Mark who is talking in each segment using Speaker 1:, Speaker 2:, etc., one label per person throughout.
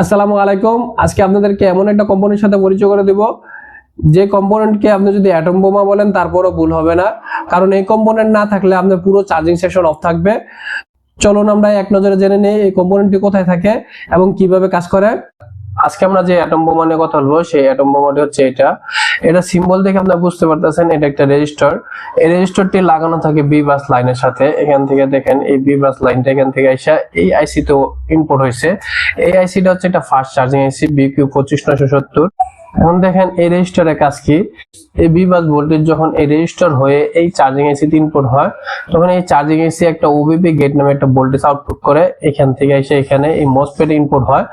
Speaker 1: আসসালামু আলাইকুম। আজকে আপনাদেরকে এমন একটা কম্পোনেন্টের সাথে পরিচয় করে দেব। যে কম্পোনেন্টকে আপনি যদি অ্যাটম বোমা বলেন, তারপরও ভুল হবে না। কারণ এই কম্পোনেন্ট না থাকলে আপনার পুরো চার্জিং সেশন অফ থাকবে। চলুন আমরা এক নজরে জেনে নিই এই কম্পোনেন্টটি কোথায় থাকে এবং কীভাবে কাজ করে। আজকে আমরা যে অ্যাটম বোমা নিয়ে কথা বলব, সেই অ্যাটম বোমাটি হচ্ছে এটা। এটা সিম্বল দেখে আপনারা বুঝতে পারতেছেন, এটা একটা রেজিস্টার এই রেজিস্টারটি লাগানো থাকে বি বাস লাইনের সাথে। এখান থেকে দেখেন, এই বি বাস লাইনটা এখান থেকে আইসা এই আইসি তো ইনপুট হয়েছে। এই আইসিটা হচ্ছে একটা ফাস্ট চার্জিং আইসি বিকিউ পঁচিশ, নয়শো সত্তর। এখন দেখেন, এই রেজিস্টারের কাজ কি? এই বি বাস ভোল্টেজ যখন এই রেজিস্টার হয়ে এই চার্জিং এসিতে ইনপুট হয়, তখন এই চার্জিং এসি একটা ওবিপি গেট নামে একটা ভোল্টেজ আউটপুট করে। এখান থেকে এসে এখানে এই মসফেট ইনপুট হয়।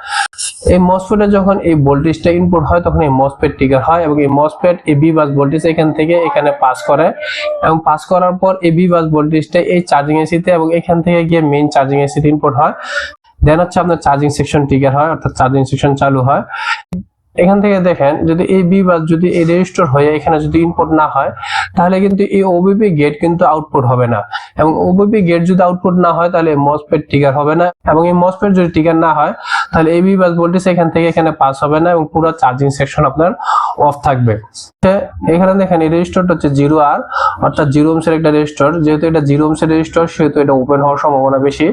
Speaker 1: এই মসফেটে যখন এই ভোল্টেজটা ইনপুট হয়, তখন এই মসফেট ট্রিগার হয় এবং এই মসফেট এই বি বাস ভোল্টেজ এখান থেকে এখানে পাস করে এবং পাস করার পর এই বি বাস ভোল্টেজটা এই চার্জিং এসিতে এবং এখান থেকে গিয়ে মেইন চার্জিং এসিতে ইনপুট হয়। দেন হচ্ছে আপনার চার্জিং সেকশন ট্রিগার হয়, অর্থাৎ চার্জিং সেকশন চালু হয়। এখান থেকে দেখেন, যদি এই বি বাস যদি এই রেজিস্টার হয়ে এখানে যদি ইনপুট না হয়, তাহলে কিন্তু এই ওবিপি গেট কিন্তু আউটপুট হবে না। এবং ওবিপি গেট যদি আউটপুট না হয়, তাহলে মসফেট ট্রিগার হবে না। এবং এই মসফেট যদি ট্রিগার না হয়, তাহলে এই বি বাস ভোল্টেজ এখান থেকে এখানে পাস হবে না এবং পুরো চার্জিং সেকশন আপনার অফ থাকবে। এখানে দেখেন, এই রেজিস্টারটা হচ্ছে জিরো আর অর্থাৎ জিরো ওমসের একটা রেজিস্টার যেহেতু এটা জিরো ওমসের রেজিস্টার সেহেতু এটা ওপেন হওয়ার সম্ভাবনা বেশি।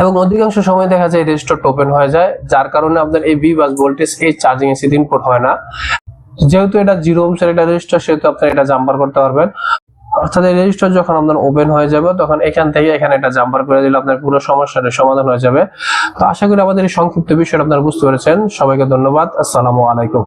Speaker 1: এবং অধিকাংশ সময় দেখা যায় রেজিস্টারটা ওপেন হয়ে যায়, যার কারণে আপনার এই বি বাস ভোল্টেজ এই চার্জিং এসি ইনপুট হয় না। যেহেতু এটা জিরো ওমসের একটা রেজিস্টার সেহেতু আপনার এটা জাম্পার করতে পারবেন। অর্থাৎ এই রেজিস্টার যখন আপনার ওপেন হয়ে যাবে, তখন এখান থেকে এখানে একটা জাম্পার করে দিলে আপনার পুরো সমস্যাটা সমাধান হয়ে যাবে। তো আশা করি আমাদের এই সংক্ষিপ্ত বিষয়টা আপনারা বুঝতে পেরেছেন। সবাইকে ধন্যবাদ। আসসালামু আলাইকুম।